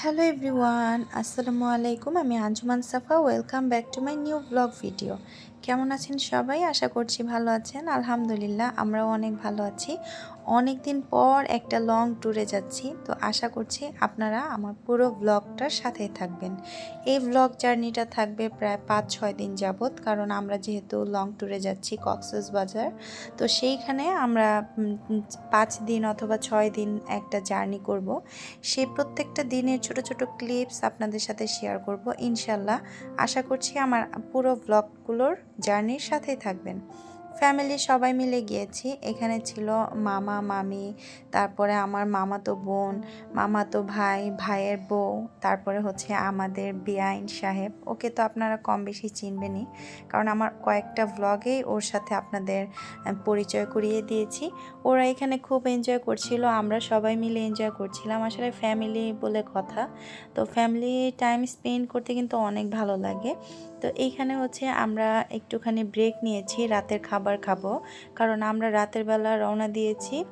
Hello everyone আসসালামু আলাইকুম আমি Anjuman Safa welcome back to my new blog video কেমন আছেন সবাই? আশা করছি ভালো আছেন। আলহামদুলিল্লাহ, আমরাও অনেক ভালো আছি। অনেক দিন পর একটা লং ট্যুরে যাচ্ছি। তো আশা করছি আপনারা আমার পুরো ব্লগটার সাথেই থাকবেন। এই ব্লগ জার্নিটা থাকবে প্রায় পাঁচ ছয় দিন যাবৎ। কারণ আমরা যেহেতু লং ট্যুরে যাচ্ছি কক্সেস বাজার। তো সেইখানে আমরা পাঁচ দিন অথবা ছয় দিন একটা জার্নি করব। সেই প্রত্যেকটা দিনের ছোট ছোট ক্লিপস আপনাদের সাথে শেয়ার করব। ইনশাল্লাহ আশা করছি আমার পুরো ব্লগগুলোর জার্নির সাথেই থাকবেন। ফ্যামিলি সবাই মিলে গিয়েছি। এখানে ছিল মামা, মামি, তারপরে আমার মামাতো বোন, মামাতো ভাই, ভাইয়ের বউ, তারপরে হচ্ছে আমাদের বিআইন সাহেব। ওকে তো আপনারা কম বেশি চিনবেনই, কারণ আমার কয়েকটা ভ্লগেই ওর সাথে আপনাদের পরিচয় করিয়ে দিয়েছি। ওরা এখানে খুব এনজয় করছিল, আমরা সবাই মিলে এনজয় করছিলাম। আসলে ফ্যামিলি বলে কথা। তো ফ্যামিলি টাইম স্পেন্ড করতে কিন্তু অনেক ভালো লাগে। তো এইখানে হচ্ছে আমরা একটুখানি ব্রেক নিয়েছি, রাতের খাবার খাব। কারণ আমরা রাতের বেলা রওনা দিয়েছি।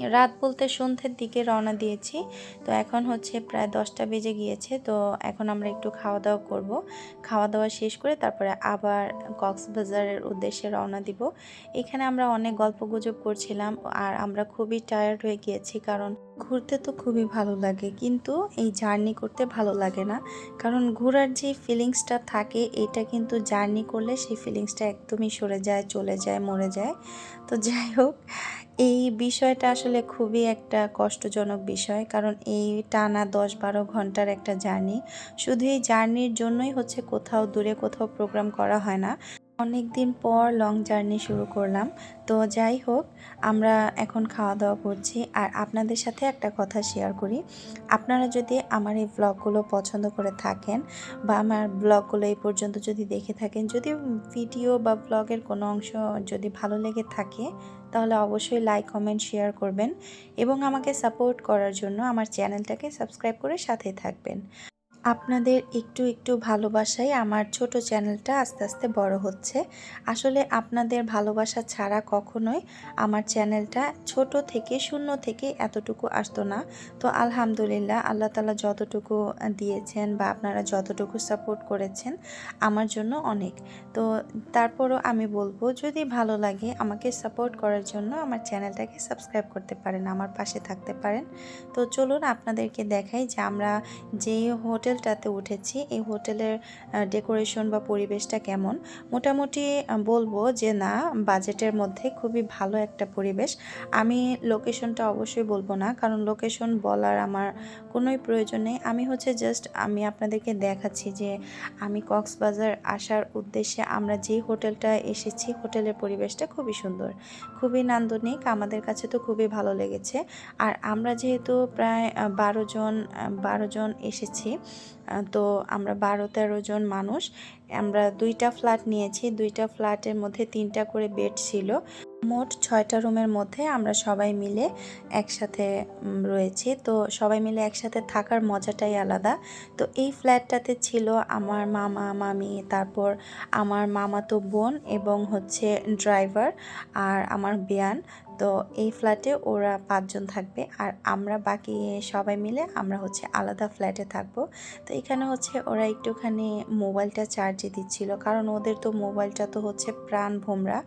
রাত বলতে সন্ধ্যের দিকে রওনা দিয়েছি। তো এখন হচ্ছে প্রায় দশটা বেজে গিয়েছে। তো এখন আমরা একটু খাওয়া দাওয়া করব। খাওয়া দাওয়া শেষ করে তারপরে আবার কক্সবাজারের উদ্দেশ্যে রওনা দিব। এখানে আমরা অনেক গল্প গুজব করছিলাম। আর আমরা খুবই টায়ার্ড হয়ে গিয়েছি কারণ ঘুরতে তো খুবই ভালো লাগে, কিন্তু এই জার্নি করতে ভালো লাগে না। কারণ ঘোরার যে ফিলিংসটা থাকে, এটা কিন্তু জার্নি করলে সেই ফিলিংসটা একদমই সরে যায়, চলে যায়, মরে যায়। তো যাই হোক, এই বিষয়টা আসলে খুবই একটা কষ্টজনক বিষয়, কারণ এই টানা দশ বারো ঘণ্টার একটা জার্নি। শুধু এই জার্নির জন্যই হচ্ছে কোথাও দূরে কোথাও প্রোগ্রাম করা হয় না। অনেক দিন পর লং জার্নি শুরু করলাম। তো যাই হোক, আমরা এখন খাওয়া দাওয়া করছি। আর আপনাদের সাথে একটা কথা শেয়ার করি। আপনারা যদি আমার এই ব্লগগুলো পছন্দ করে থাকেন বা আমার ব্লগগুলো এই পর্যন্ত যদি দেখে থাকেন, যদি ভিডিও বা ব্লগের কোনো অংশ যদি ভালো লেগে থাকে, তাহলে অবশ্যই লাইক কমেন্ট শেয়ার করবেন এবং আমাকে সাপোর্ট করার জন্য আমার চ্যানেলটাকে সাবস্ক্রাইব করে সাথে থাকবেন। আপনাদের একটু একটু ভালোবাসায় আমার ছোট চ্যানেলটা আস্তে আস্তে বড় হচ্ছে। আসলে আপনাদের ভালোবাসা ছাড়া কখনোই আমার চ্যানেলটা ছোট থেকে শূন্য থেকে এতটুকু আসতো না। তো আলহামদুলিল্লাহ, আল্লাহ তালা যতটুকু দিয়েছেন বা আপনারা যতটুকু সাপোর্ট করেছেন আমার জন্য অনেক। তো তারপরও আমি বলব, যদি ভালো লাগে আমাকে সাপোর্ট করার জন্য আমার চ্যানেলটাকে সাবস্ক্রাইব করতে পারেন, আমার পাশে থাকতে পারেন। তো চলুন আপনাদেরকে দেখাই যে আমরা যে হোটেলটাতে উঠেছি, এই হোটেলের ডেকোরেশন বা পরিবেশটা কেমন? মোটামুটি বলব যে না, বাজেটের মধ্যে খুবই ভালো একটা পরিবেশ। আমি লোকেশনটা অবশ্যই বলব না, কারণ লোকেশন বলার আমার কোনোই প্রয়োজন নেই। আমি হচ্ছে জাস্ট আমি আপনাদেরকে দেখাচ্ছি যে আমি কক্সবাজার আসার উদ্দেশ্যে আমরা যে হোটেলটা এসেছি, হোটেলের পরিবেশটা খুবই সুন্দর, খুবই নান্দনিক, আমাদের কাছে তো খুবই ভালো লেগেছে। আর আমরা যেহেতু প্রায় বারো জন বারো জন এসেছি তো আমরা বারো তেরো জন মানুষ। আমরা দুইটা ফ্ল্যাট নিয়েছি। দুইটা ফ্ল্যাটের মধ্যে তিনটা করে বেড ছিল। মোট ছয়টা রুমের মধ্যে আমরা সবাই মিলে একসাথে রয়েছি। তো সবাই মিলে একসাথে থাকার মজাটাই আলাদা। তো এই ফ্ল্যাটটাতে ছিল আমার মামা, মামি, তারপর আমার মামাতো বোন এবং হচ্ছে ড্রাইভার আর আমার বিয়ান। তো এই ফ্ল্যাটে ওরা পাঁচজন থাকবে আর আমরা বাকি সবাই মিলে আমরা হচ্ছে আলাদা ফ্ল্যাটে থাকব। তো এখানে হচ্ছে ওরা একটুখানি মোবাইলটা চার্জে দিচ্ছিল, কারণ ওদের তো মোবাইলটা তো হচ্ছে প্রাণ ভোমরা।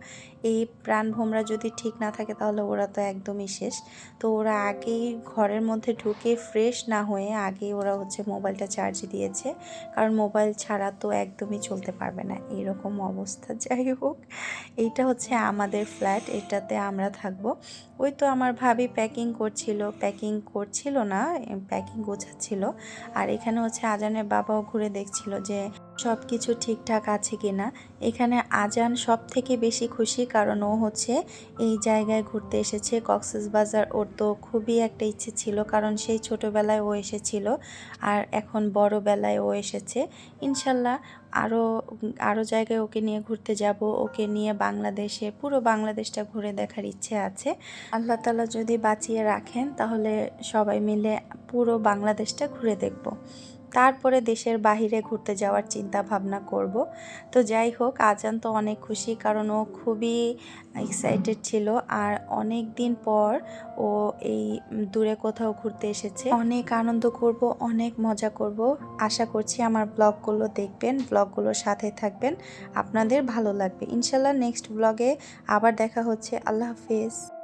এই প্রাণ ভোমরা যদি ঠিক না থাকে তাহলে ওরা তো একদমই শেষ। তো ওরা আগেই ঘরের মধ্যে ঢুকে ফ্রেশ না হয়ে আগেই ওরা হচ্ছে মোবাইলটা চার্জে দিয়েছে, কারণ মোবাইল ছাড়া তো একদমই চলতে পারবে না। এরকম অবস্থা, যাই হোক। এইটা হচ্ছে আমাদের ফ্ল্যাট এটাতে আমরা থাকব। ওই তো আমার ভাবি প্যাকিং করছিল। প্যাকিং করছিল না প্যাকিং গোছাচ্ছিল। আর এখানে হচ্ছে আজানের বাবাও ঘুরে দেখছিল যে সব কিছু ঠিকঠাক আছে কি না এখানে আজান সব থেকে বেশি খুশি কারণ ও হচ্ছে এই জায়গায় ঘুরতে এসেছে কক্সেস বাজার। ওর তো খুবই একটা ইচ্ছে ছিল, কারণ সেই ছোটোবেলায় ও এসেছিল আর এখন বড়বেলায় ও এসেছে। ইনশাল্লাহ আরও আরও জায়গায় ওকে নিয়ে ঘুরতে যাব, ওকে নিয়ে বাংলাদেশে, পুরো বাংলাদেশটা ঘুরে দেখার ইচ্ছে আছে। আল্লাহ তালা যদি বাঁচিয়ে রাখেন, তাহলে সবাই মিলে পুরো বাংলাদেশটা ঘুরে দেখব। তারপরে দেশের বাহিরে ঘুরতে যাওয়ার চিন্তা ভাবনা করব। তো যাই হোক, আজান তো অনেক খুশি কারণ ও খুবই এক্সাইটেড ছিল আর অনেক দিন পর ও এই দূরে কোথাও ঘুরতে এসেছে। অনেক আনন্দ করব, অনেক মজা করব। আশা করছি আমার ব্লগগুলো দেখবেন, ব্লগগুলোর সাথে থাকবেন। আপনাদের ভালো লাগবে। ইনশাল্লাহ নেক্সট ব্লগে আবার দেখা হচ্ছে। আল্লাহ হাফিজ।